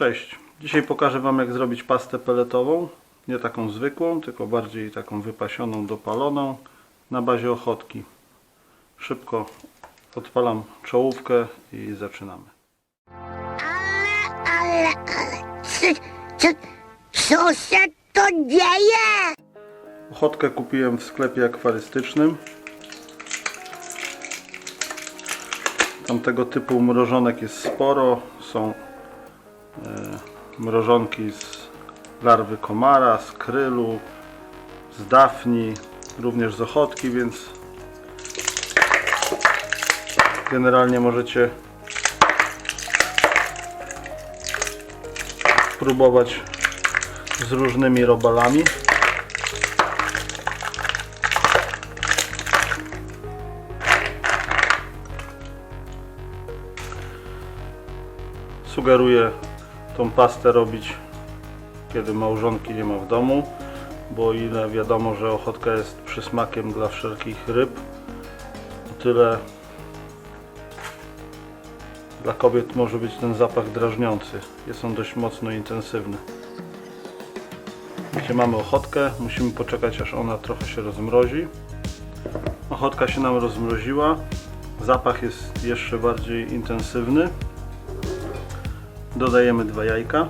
Cześć. Dzisiaj pokażę Wam jak zrobić pastę peletową. Nie taką zwykłą, tylko bardziej taką wypasioną, dopaloną na bazie ochotki. Szybko odpalam czołówkę i zaczynamy. Ale, ale, ale, co, co, co się to dzieje? Ochotkę kupiłem w sklepie akwarystycznym. Tam tego typu mrożonek jest sporo. Są mrożonki z larwy komara, z krylu, z dafni, również z ochotki, więc generalnie możecie spróbować z różnymi robalami. Sugeruję tą pastę robić kiedy małżonki nie ma w domu, bo ile wiadomo, że ochotka jest przysmakiem dla wszelkich ryb, tyle dla kobiet może być ten zapach drażniący. Jest on dość mocno intensywny. Gdzie mamy ochotkę, musimy poczekać aż ona trochę się rozmrozi. Ochotka się nam rozmroziła, zapach jest jeszcze bardziej intensywny. Dodajemy dwa jajka.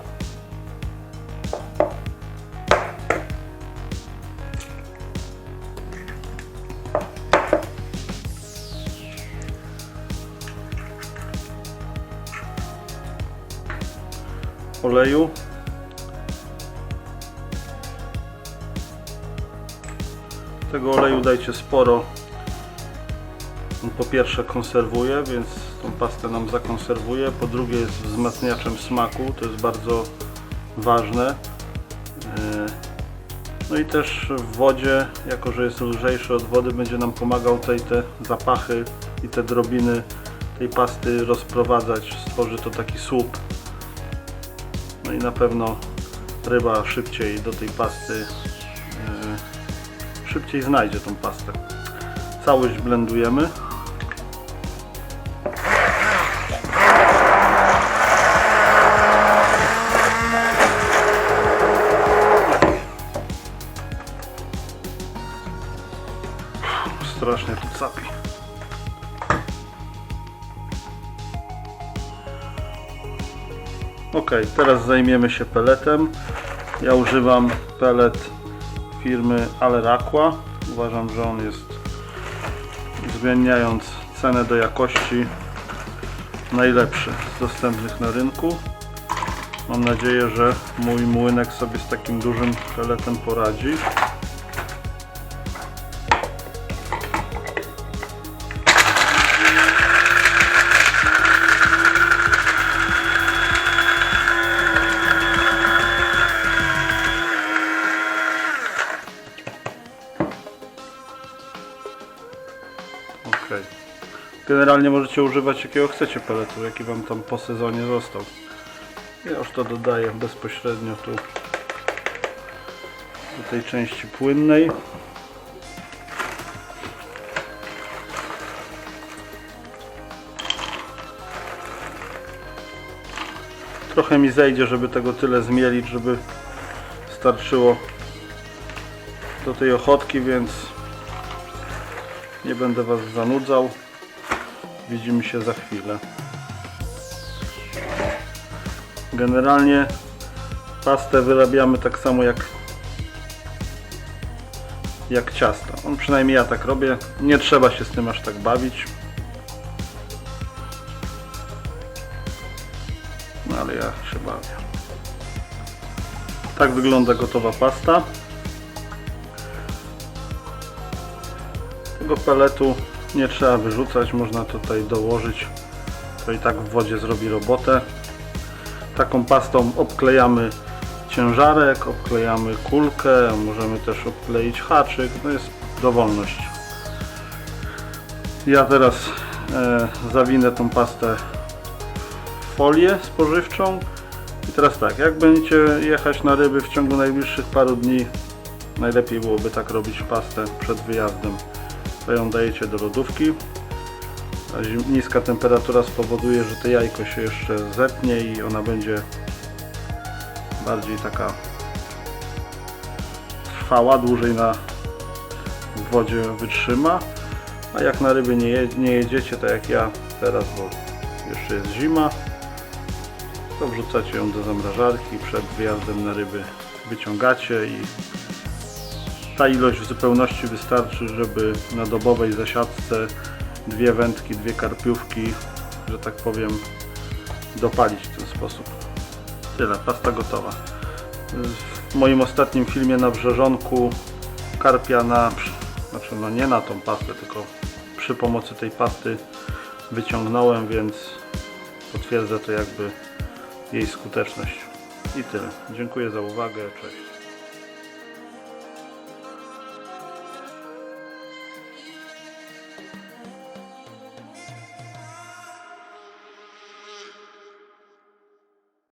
Oleju. Tego oleju dajcie sporo. On po pierwsze konserwuje, więc tą pastę nam zakonserwuje. Po drugie jest wzmacniaczem smaku, to jest bardzo ważne. Yy, No i też w wodzie, jako że jest lżejszy od wody, będzie nam pomagał tutaj te zapachy i te drobiny tej pasty rozprowadzać. Stworzy to taki słup. No i na pewno ryba szybciej do tej pasty yy, szybciej znajdzie tą pastę. Całość blendujemy. Strasznie tu capi. Ok, teraz zajmiemy się peletem. Ja używam pelet firmy Aleraqua. Uważam, że on jest uwzględniając cenę do jakości najlepszy z dostępnych na rynku. Mam nadzieję, że mój młynek sobie z takim dużym peletem poradzi. Okej. Generalnie możecie używać jakiego chcecie peletu, jaki wam tam po sezonie został. Ja już to dodaję bezpośrednio tu do tej części płynnej. Trochę mi zejdzie, żeby tego tyle zmielić, żeby starczyło do tej ochotki, więc nie będę Was zanudzał. Widzimy się za chwilę. Generalnie pastę wyrabiamy tak samo jak jak ciasto. On przynajmniej ja tak robię. Nie trzeba się z tym aż tak bawić. No ale ja się bawię. Tak wygląda gotowa pasta. Tego peletu nie trzeba wyrzucać, można tutaj dołożyć. To i tak w wodzie zrobi robotę. Taką pastą obklejamy ciężarek, obklejamy kulkę, możemy też obkleić haczyk, no jest dowolność. Ja teraz e, zawinę tą pastę w folię spożywczą i teraz tak, jak będziecie jechać na ryby w ciągu najbliższych paru dni, najlepiej byłoby tak robić pastę przed wyjazdem to ją dajecie do lodówki. Niska temperatura spowoduje, że to jajko się jeszcze zetnie i ona będzie bardziej taka trwała, dłużej na wodzie wytrzyma. A jak na ryby nie, je, nie jedziecie, tak jak ja teraz, bo jeszcze jest zima, to wrzucacie ją do zamrażarki, przed wyjazdem na ryby wyciągacie i ta ilość w zupełności wystarczy, żeby na dobowej zasiadce dwie wędki, dwie karpiówki, że tak powiem, dopalić w ten sposób. Tyle, pasta gotowa. W moim ostatnim filmie na brzeżonku karpia na, znaczy no nie na tą pastę, tylko przy pomocy tej pasty wyciągnąłem, więc potwierdzę to jakby jej skuteczność. I tyle. Dziękuję za uwagę. Cześć.